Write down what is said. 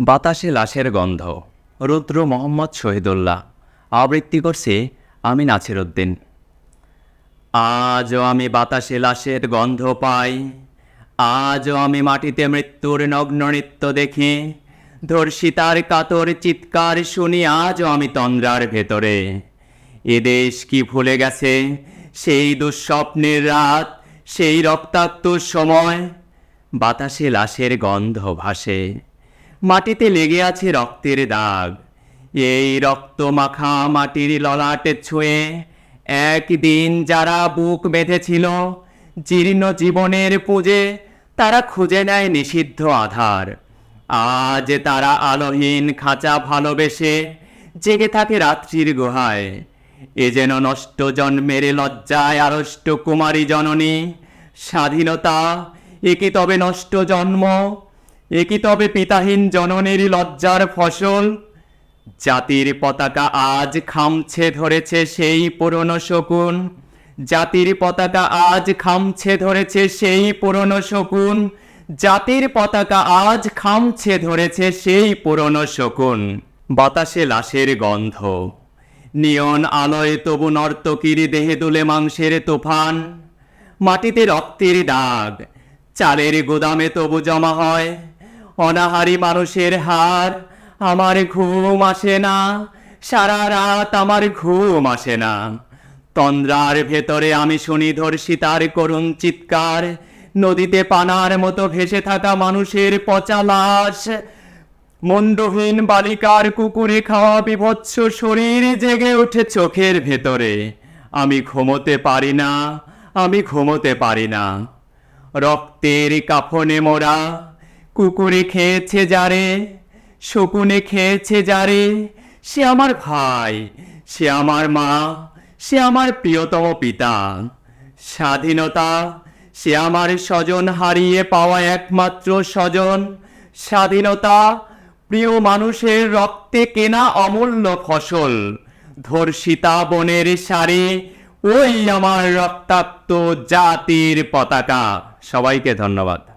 বাতাসে লাশের গন্ধ। রুদ্র মোহাম্মদ শহীদুল্লাহ। আবৃত্তি করছে আমি নাছির উদ্দিন আজও আমি বাতাসে লাশের গন্ধ পাই। আজও আমি মাটিতে মৃত্যুর নগ্ন নৃত্য দেখি। ধর্ষিতার কাতর চিৎকার শুনি আজও আমি তন্দ্রার ভেতরে। এ দেশ কি ভুলে গেছে? সেই দুঃস্বপ্নের রাত, সেই রক্তাক্ত সময়। বাতাসে লাশের গন্ধ ভাসে। মাটিতে লেগে আছে রক্তের দাগ। এই রক্ত মাখা মাটির ললাটে ছুঁয়ে একদিন যারা বুক বেঁধেছিল জীর্ণ জীবনের পুজে তারা খুঁজে নেয় নিষিদ্ধ আধার। আজ তারা আলোহীন খাঁচা ভালোবেসে জেগে থাকে রাত্রির গুহায়। এ যেন নষ্ট জন্মের লজ্জায় আড়ষ্ট কুমারী জননী, স্বাধীনতা, একে তবে নষ্ট জন্ম একি তবে পিতাহীন জননেরই লজ্জার ফসল। জাতির পতাকা আজ খামছে ধরেছে সেই পুরনো শকুন। জাতির পতাকা আজ খামছে ধরেছে সেই পুরনো শকুন। জাতির পতাকা আজ খামছে ধরেছে সেই পুরনো শকুন। বাতাসে লাশের গন্ধ। নিয়ন আলোয় তবু নর্তকীর দেহে দুলে মাংসের তুফান। মাটিতে রক্তের দাগ। চালের গোদামে তবু জমা হয়। অনাহারি মানুষের হার আমার ঘুম আসে না। সারা রাত আমার ঘুম আসে না। তন্দ্রার ভেতরে আমি শুনি ধর্ষিতার করুণ চিৎকার। নদীতে পানার মতো ভেসে থাকা মানুষের পচা লাশ। মন্ডহীন বালিকার কুকুরে খাওয়া বিভৎস শরীর জেগে ওঠে চোখের ভেতরে। আমি ঘুমোতে পারি না, আমি ঘুমোতে পারি না। রক্তের কাফনে মোরা কুকুরে খেয়েছে যারে, শকুনে খেয়েছে যারে, সে আমার ভাই, সে আমার মা, সে আমার প্রিয়তম পিতা। স্বাধীনতা, সে আমার স্বজন হারিয়ে পাওয়া একমাত্র স্বজন। স্বাধীনতা, প্রিয় মানুষের রক্তে কেনা অমূল্য ফসল। ধর্ষিতা বনের সারে, ওই আমার রক্তাক্ত জাতির পতাকা। সবাইকে ধন্যবাদ।